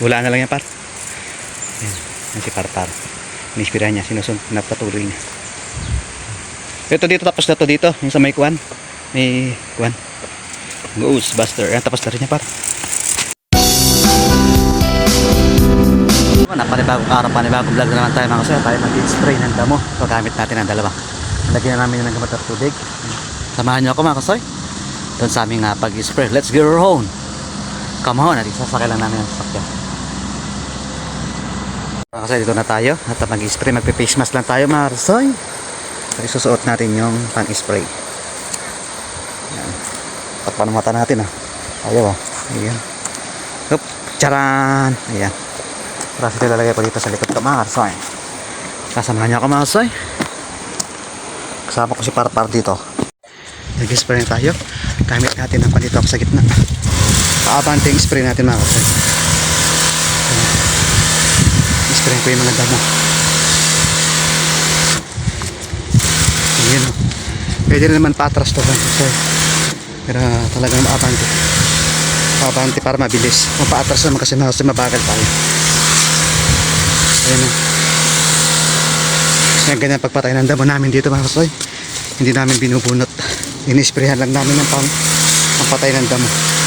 Wala na lang yan par. Yan. Yan si Parpar. Inispira niya. Sinusun. Napatuloy niya. Ito dito tapos na to dito. Yung sa may kuwan. May kuwan. Ghostbuster. Yan tapos na rin niya par. Napanibagong araw, panibagong vlog na naman tayo mga kasaya. Tayo mag-spray ng damo. So gamit natin ang dalawa. Lagyan na namin ng gamot at tubig. Samahan niyo ako mga kasoy. Doon sa aming uh, pag-spray. Let's get her home. Come on, at isasakay lang namin ang sasakyan. Kasoy, dito na tayo. At mag-spray, magpe-face mask lang tayo mga kasoy. At isusuot natin yung pang-spray. Yan. Paano mata natin ah. Ayaw ah. Ayan. Hup. Charan. Ayan. Tapos ito ilalagay ko dito sa likod ko mga kasoy. Kasamahan niyo ako mga kasoy. Kasama ko si Parpar dito. Nag-spray na tayo. Gamit natin ang pandito ako sa gitna. Paabante yung spray natin mga kasoy. Spray ko yung mga damo. Ayan o. Pwede rin naman patras to kasoy. Pero talagang maabante. Paabante para mabilis. Kung paatras naman kasi mga kasoy mabagal tayo. Ayan o. Yan ganyan pagpatay ng damo namin dito mga kasoy. Hindi namin binubunot. Inisprehan lang namin ng pang pangpatay ng damo.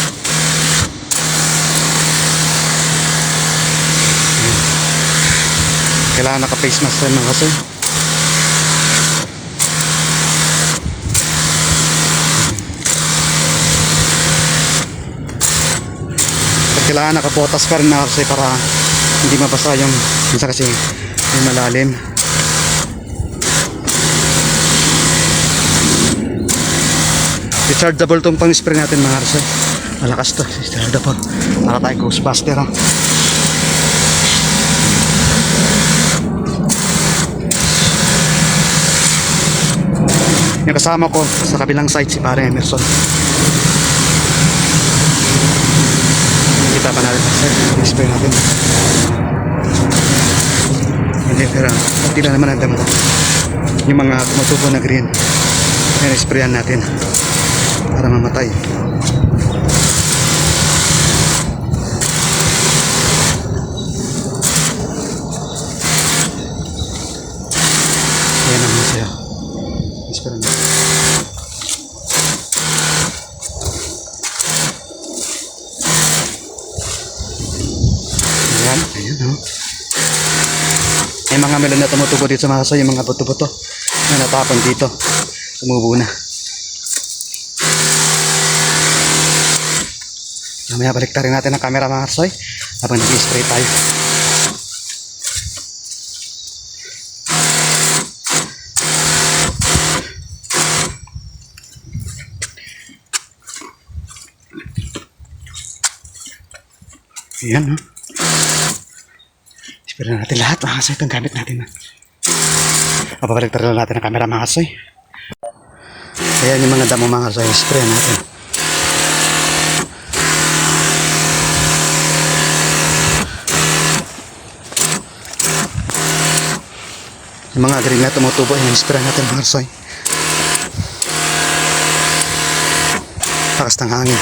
Kailangan naka-face mask tayo mga kasoy. At kailangan nakapotas ka rin mga kasoy para hindi mabasa yung minsan kasi yung malalim. Rechargeable tong pang spray natin mga arsa. Malakas to. Rechargeable. Para tayo Ghostbuster ha. Yung kasama ko sa kabilang side si Pare Emerson. Kita pa natin kasi spray natin. Hindi pero hindi na naman ang damo. Yung mga tumutubo na green. Yan sprayan natin para mamatay. Yan ang masaya. Sprayan natin. Ayan, ayan o. May mga melon na tumutubo dito sa masa, yung mga buto-buto na natapon dito. Tumubo na. Mamaya balik rin natin ang camera mga karsoy habang nag-spray tayo. Ayan, no? Spray natin lahat mga karsoy itong gamit natin. Ha? Mapabalik rin natin ang camera mga karsoy. Ayan yung mga damo mga karsoy. Spray natin. Yung mga green na tumutubo, yung spray natin mga karsoy. Takas ng hangin.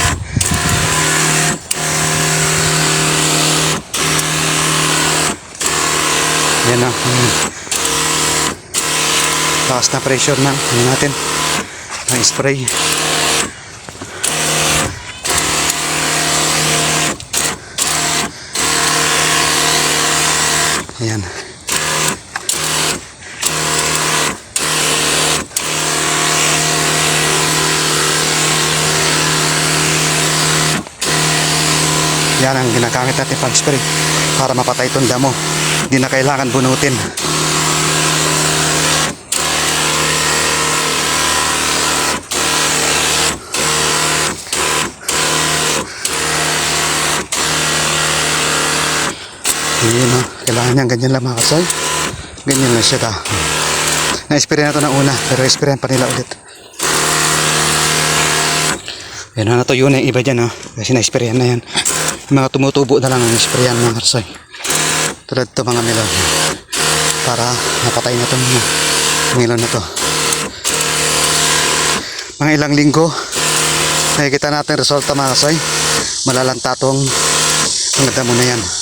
Yan. Ayan. Takas na pressure na. Ano natin. Ang spray. Ayan. Yan ang ginagamit natin pang spray para mapatay itong damo. Hindi na kailangan bunutin. Yun o. Kailangan niyan ganyan lang mga kasoy. Ganyan lang siya ta. Na-spray na ito ng una. Pero sprayan pa nila ulit. Yan na natuyo na yung iba dyan o. Kasi na-sprayan na yan. Mga tumutubo na lang ang sprayan mga kasoy. Tulad ito mga melon. Para napatay na itong melon na to. Mga ilang linggo. Nakikita natin resulta mga kasoy. Malalanta tong mga damo na yan.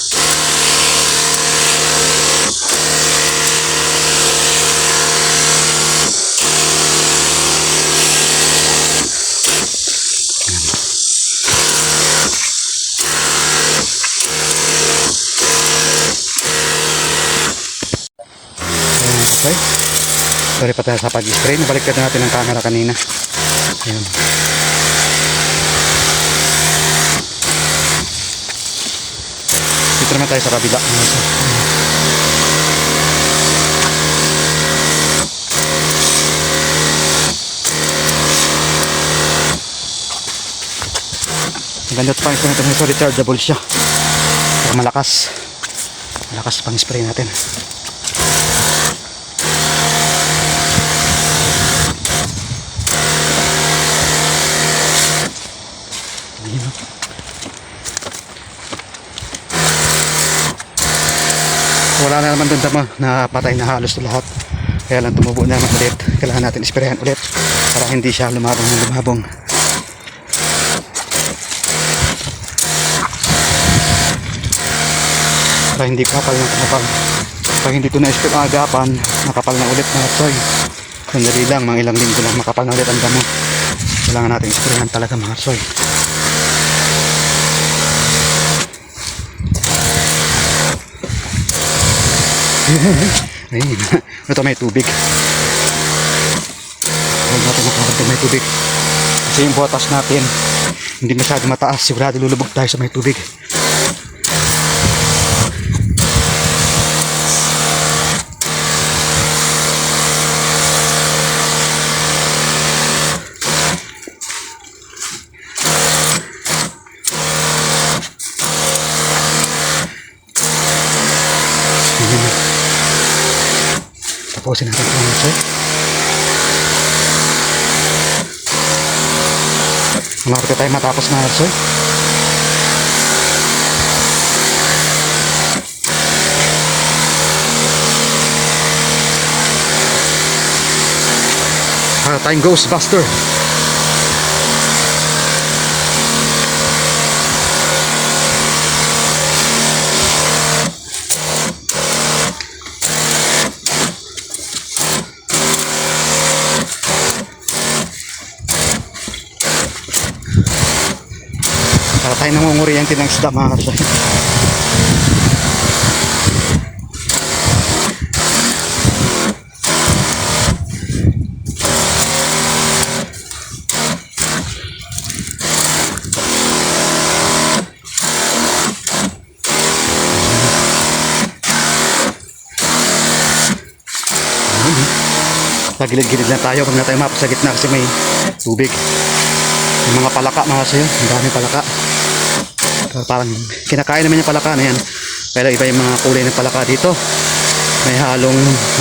Sorry pa tayo sa pag-spray. Nabaliktad na natin ang camera kanina. Ayan. Dito naman tayo sa kabila. ganda ito pang spray. So rechargeable siya. Saka malakas. Malakas pang spray natin. Wala na naman doon tama na patay na halos lahat. Kaya lang tumubo na naman ulit. Kailangan natin isprayan ulit para hindi siya lumabong ng lumabong. Para hindi kapal ng kapal. Pag hindi ito na-spray agapan, makapal na ulit mga soy. Sandali lang, mga ilang linggo lang makapal na ulit ang damo. Kailangan natin isprayan talaga mga soy. Ayun, ito may tubig. Huwag natin makakabag may tubig. Kasi yung botas natin, hindi masyado mataas. Sigurado lulubog tayo sa may tubig. Ayun na. Tapusin natin ito mga sir. Umarte tayo matapos mga sir. Ah, time goes faster. Tayo nangunguriente ng isda mga kapsay. Sa gilid-gilid na tayo, huwag na tayo mapos sa gitna kasi may tubig. Yung mga palaka mga sayo, ang dami palaka. Parang kinakain naman yung palaka na yan. Pero iba yung mga kulay ng palaka dito. May halong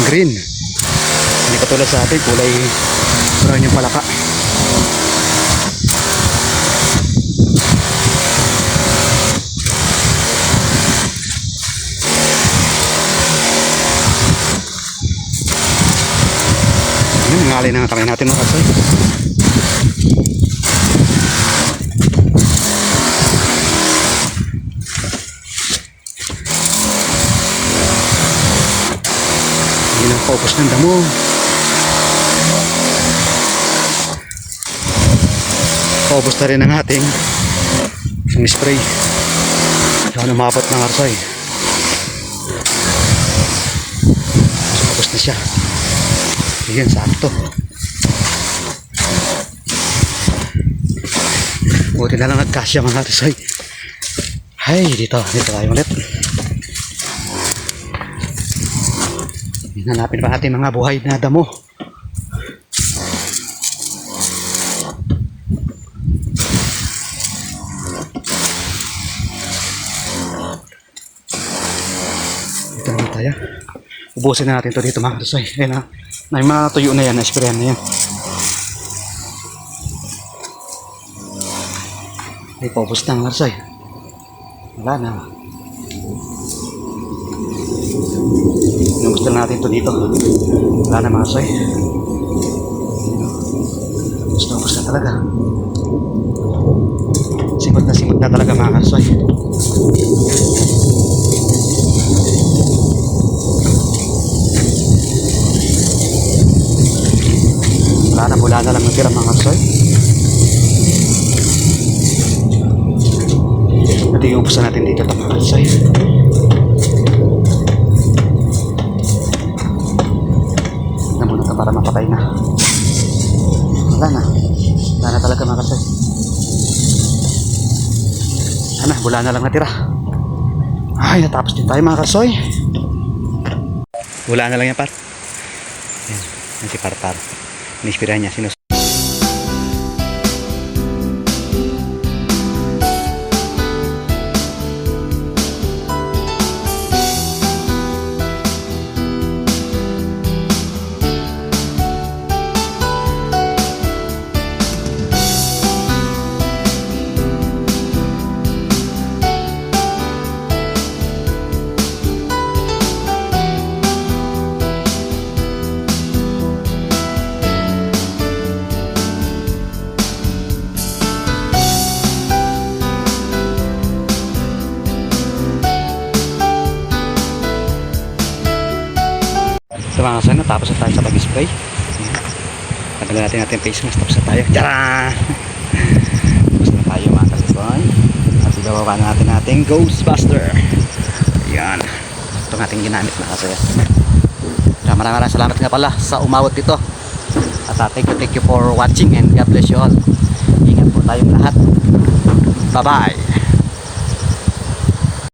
green. Hindi katulad sa atin, kulay brown yung palaka. Ngalay na nga kamay natin mga kasay. Hindi na focus ng damo. Paubos na rin ang ating yung spray. Yan umabot ng arsay. Paubos na siya. Yan, sakto. Buti na lang nagkasya mga arsay. Ay, dito. Dito tayo ulit. Hanapin pa natin mga buhay na damo. Dito naman tayo. Ubusin na natin to dito mga kasay. Ayan na. May mga tuyo na yan. Na-sprayan na yan. Ay, paubos na mga kasay. Wala na. Inubos na natin to dito. Wala na mga. Ubus na ubus na talaga. Simot na simot na talaga mga kasay. Wala na, wala na lang natira mga kapsoy. Ito yung ubusan natin dito ito mga kapsoy. Wala na lang natira. Ay, natapos din tayo mga kasoy. Wala na lang yan par. Yan, yan si Parpar. Inispirahan niya, sinus natin yung face mask, tapos na tayo. Tara! tapos na tayo mga kasano. At ibababa na natin natin Ghostbuster. Yan. Ito ang ating ginamit na kasi. Maraming maraming salamat nga pala sa umawat dito. At uh, thank you, thank you for watching and God bless you all. Ingat po tayong lahat. Bye-bye.